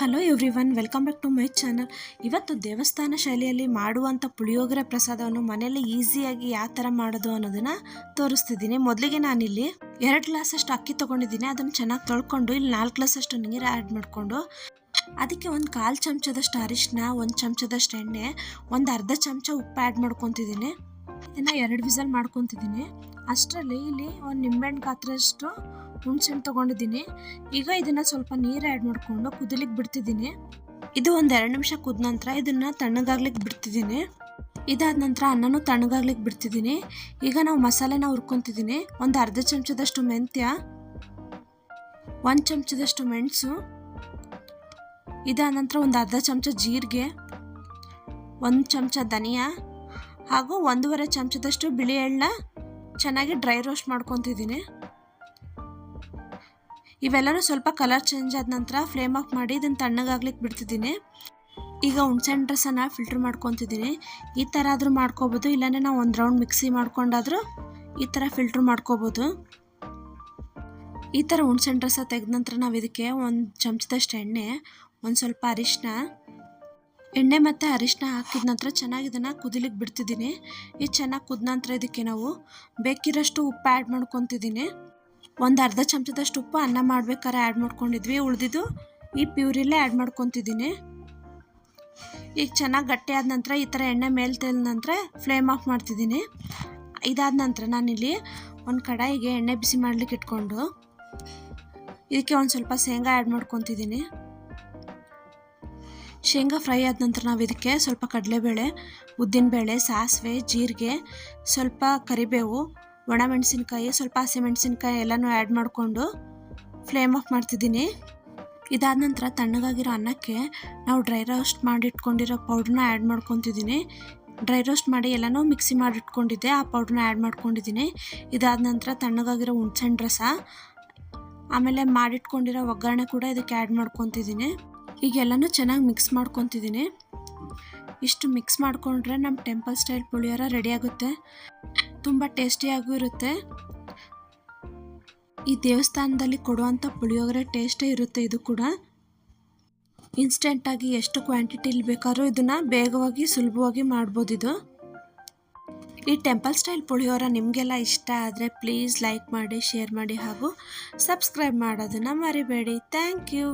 Hello everyone welcome back to my channel ಇವತ್ತು ದೇವಸ್ಥಾನ ಶೈಲಿಯಲ್ಲಿ ಮಾಡುವಂಥ ಪುಳಿಯೋಗರೆ ಪ್ರಸಾದವನ್ನು ಮನೆಯಲ್ಲಿ ಈಸಿಯಾಗಿ ಯಾವ ಥರ ಮಾಡೋದು ಅನ್ನೋದನ್ನು ತೋರಿಸ್ತಿದ್ದೀನಿ. ಮೊದಲಿಗೆ ನಾನಿಲ್ಲಿ ಎರಡು ಗ್ಲಾಸಷ್ಟು ಅಕ್ಕಿ ತೊಗೊಂಡಿದ್ದೀನಿ. ಅದನ್ನು ಚೆನ್ನಾಗಿ ತೊಳ್ಕೊಂಡು ಇಲ್ಲಿ ನಾಲ್ಕು ಗ್ಲಾಸಷ್ಟು ನೀರು ಆ್ಯಡ್ ಮಾಡಿಕೊಂಡು ಅದಕ್ಕೆ ಒಂದು ಕಾಲು ಚಮಚದಷ್ಟು ಅರಿಶಿನ ಒಂದು ಚಮಚದಷ್ಟು ಎಣ್ಣೆ, ಒಂದು ಅರ್ಧ ಚಮಚ ಉಪ್ಪು ಆ್ಯಡ್ ಮಾಡ್ಕೊತಿದ್ದೀನಿ. ಇದನ್ನು ಎರಡು ವಿಸಲ್ ಮಾಡ್ಕೊತಿದ್ದೀನಿ. ಅಷ್ಟರಲ್ಲಿ ಇಲ್ಲಿ ಒಂದು ನಿಂಬೆಹಣ್ಣು ಗಾತ್ರಷ್ಟು ಹುಣ್ಸೆಹಣ್ಣು ತೊಗೊಂಡಿದ್ದೀನಿ. ಈಗ ಇದನ್ನು ಸ್ವಲ್ಪ ನೀರು ಆ್ಯಡ್ ಮಾಡಿಕೊಂಡು ಕುದಿಲಿಕ್ಕೆ ಬಿಡ್ತಿದ್ದೀನಿ. ಇದು ಒಂದು ಎರಡು ನಿಮಿಷ ಕುದ ನಂತರ ಇದನ್ನು ತಣ್ಣಗಾಗ್ಲಿಕ್ಕೆ ಬಿಡ್ತಿದ್ದೀನಿ. ಇದಾದ ನಂತರ ಅನ್ನನೂ ತಣ್ಣಗಾಗ್ಲಿಕ್ಕೆ ಬಿಡ್ತಿದ್ದೀನಿ. ಈಗ ನಾವು ಮಸಾಲೆನ ಹುರ್ಕೊತಿದ್ದೀನಿ. ಒಂದು ಅರ್ಧ ಚಮಚದಷ್ಟು ಮೆಂತ್ಯ, ಒಂದು ಚಮಚದಷ್ಟು ಮೆಣಸು, ಇದಾದ ನಂತರ ಒಂದು ಅರ್ಧ ಚಮಚ ಜೀರಿಗೆ, ಒಂದು ಚಮಚ ಧನಿಯಾ, ಹಾಗೂ ಒಂದೂವರೆ ಚಮಚದಷ್ಟು ಬಿಳಿ ಎಳ್ಳ ಚೆನ್ನಾಗಿ ಡ್ರೈ ರೋಸ್ಟ್ ಮಾಡ್ಕೊತಿದ್ದೀನಿ. ಇವೆಲ್ಲನೂ ಸ್ವಲ್ಪ ಕಲರ್ ಚೇಂಜ್ ಆದ ನಂತರ ಫ್ಲೇಮ್ ಆಫ್ ಮಾಡಿ ಇದನ್ನು ತಣ್ಣಗಾಗ್ಲಿಕ್ಕೆ ಬಿಡ್ತಿದ್ದೀನಿ. ಈಗ ಹುಣ್ಸೆಹಣ್ಣು ರಸನ ಫಿಲ್ಟ್ರ್ ಮಾಡ್ಕೊತಿದ್ದೀನಿ. ಈ ಥರ ಆದರೂ ಮಾಡ್ಕೋಬೋದು, ಇಲ್ಲಾಂದರೆ ನಾವು ಒಂದು ರೌಂಡ್ ಮಿಕ್ಸಿ ಮಾಡ್ಕೊಂಡಾದರೂ ಈ ಥರ ಫಿಲ್ಟ್ರ್ ಮಾಡ್ಕೋಬೋದು. ಈ ಥರ ಹುಣ್ಸೆಹಣ್ಣು ರಸ ತೆಗೆದ ನಂತರ ನಾವು ಇದಕ್ಕೆ ಒಂದು ಚಮಚದಷ್ಟು ಎಣ್ಣೆ, ಒಂದು ಸ್ವಲ್ಪ ಅರಿಶಿನ ಎಣ್ಣೆ ಮತ್ತು ಅರಿಶಿನ ಹಾಕಿದ ನಂತರ ಚೆನ್ನಾಗಿ ಇದನ್ನು ಕುದಿಲಿಕ್ಕೆ ಬಿಡ್ತಿದ್ದೀನಿ. ಇದು ಚೆನ್ನಾಗಿ ಕುದ ನಂತರ ಇದಕ್ಕೆ ನಾವು ಬೇಕಿರೋಷ್ಟು ಉಪ್ಪು ಆ್ಯಡ್ ಮಾಡ್ಕೊತಿದ್ದೀನಿ. ಒಂದು ಅರ್ಧ ಚಮಚದಷ್ಟು ಉಪ್ಪು ಅನ್ನ ಮಾಡ್ಬೇಕಾದ್ರೆ ಆ್ಯಡ್ ಮಾಡ್ಕೊಂಡಿದ್ವಿ. ಉಳಿದಿದ್ದು ಈ ಪ್ಯೂರಿಲ್ಲೇ ಆ್ಯಡ್ ಮಾಡ್ಕೊತಿದ್ದೀನಿ. ಈಗ ಚೆನ್ನಾಗಿ ಗಟ್ಟಿ ಆದ ನಂತರ ಈ ಥರ ಎಣ್ಣೆ ಮೇಲೆ ತೆಲ್ ನಂತರ ಫ್ಲೇಮ್ ಆಫ್ ಮಾಡ್ತಿದ್ದೀನಿ. ಇದಾದ ನಂತರ ನಾನಿಲ್ಲಿ ಒಂದು ಕಡಾಯಿಗೆ ಎಣ್ಣೆ ಬಿಸಿ ಮಾಡ್ಲಿಕ್ಕೆ ಇಟ್ಕೊಂಡು ಇದಕ್ಕೆ ಒಂದು ಸ್ವಲ್ಪ ಶೇಂಗಾ ಆ್ಯಡ್ ಮಾಡ್ಕೊತಿದ್ದೀನಿ. ಶೇಂಗಾ ಫ್ರೈ ಆದ ನಂತರ ನಾವು ಇದಕ್ಕೆ ಸ್ವಲ್ಪ ಕಡಲೆಬೇಳೆ, ಉದ್ದಿನಬೇಳೆ, ಸಾಸಿವೆ, ಜೀರಿಗೆ, ಸ್ವಲ್ಪ ಕರಿಬೇವು ಒಣಮೆಣಸಿನ್ಕಾಯಿ ಸ್ವಲ್ಪ ಹಸಿಮೆಣಸಿನ್ಕಾಯಿ ಎಲ್ಲನೂ ಆ್ಯಡ್ ಮಾಡಿಕೊಂಡು ಫ್ಲೇಮ್ ಆಫ್ ಮಾಡ್ತಿದ್ದೀನಿ. ಇದಾದ ನಂತರ ತಣ್ಣಗಾಗಿರೋ ಅನ್ನಕ್ಕೆ ನಾವು ಡ್ರೈ ರೋಸ್ಟ್ ಮಾಡಿಟ್ಕೊಂಡಿರೋ ಪೌಡ್ರನ್ನ ಆ್ಯಡ್ ಮಾಡ್ಕೊತಿದ್ದೀನಿ. ಡ್ರೈ ರೋಸ್ಟ್ ಮಾಡಿ ಎಲ್ಲನೂ ಮಿಕ್ಸಿ ಮಾಡಿಟ್ಕೊಂಡಿದ್ದೆ, ಆ ಪೌಡ್ರನ್ನ ಆ್ಯಡ್ ಮಾಡ್ಕೊಂಡಿದ್ದೀನಿ. ಇದಾದ ನಂತರ ತಣ್ಣಗಾಗಿರೋ ಹುಣ್ಸೆಹಣ್ಣು ರಸ, ಆಮೇಲೆ ಮಾಡಿಟ್ಕೊಂಡಿರೋ ಒಗ್ಗರಣೆ ಕೂಡ ಇದಕ್ಕೆ ಆ್ಯಡ್ ಮಾಡ್ಕೊತಿದ್ದೀನಿ. ಈಗ ಎಲ್ಲನೂ ಚೆನ್ನಾಗಿ ಮಿಕ್ಸ್ ಮಾಡ್ಕೊತಿದ್ದೀನಿ. ಇಷ್ಟು ಮಿಕ್ಸ್ ಮಾಡಿಕೊಂಡ್ರೆ ನಮ್ಮ ಟೆಂಪಲ್ ಸ್ಟೈಲ್ ಪುಳಿಯೋರ ರೆಡಿ ಆಗುತ್ತೆ. ತುಂಬ ಟೇಸ್ಟಿಯಾಗೂ ಇರುತ್ತೆ. ಈ ದೇವಸ್ಥಾನದಲ್ಲಿ ಕೊಡುವಂಥ ಪುಳಿಯೋಗರೆ ಟೇಸ್ಟೇ ಇರುತ್ತೆ ಇದು ಕೂಡ. ಇನ್ಸ್ಟೆಂಟಾಗಿ ಎಷ್ಟು ಕ್ವಾಂಟಿಟಿಲಿ ಬೇಕಾದ್ರೂ ಇದನ್ನು ಬೇಗವಾಗಿ ಸುಲಭವಾಗಿ ಮಾಡ್ಬೋದು ಇದು. ಈ ಟೆಂಪಲ್ ಸ್ಟೈಲ್ ಪುಳಿಯೋರ ನಿಮಗೆಲ್ಲ ಇಷ್ಟ ಆದರೆ ಪ್ಲೀಸ್ ಲೈಕ್ ಮಾಡಿ, ಶೇರ್ ಮಾಡಿ ಹಾಗೂ ಸಬ್ಸ್ಕ್ರೈಬ್ ಮಾಡೋದನ್ನು ಮರಿಬೇಡಿ. Thank you.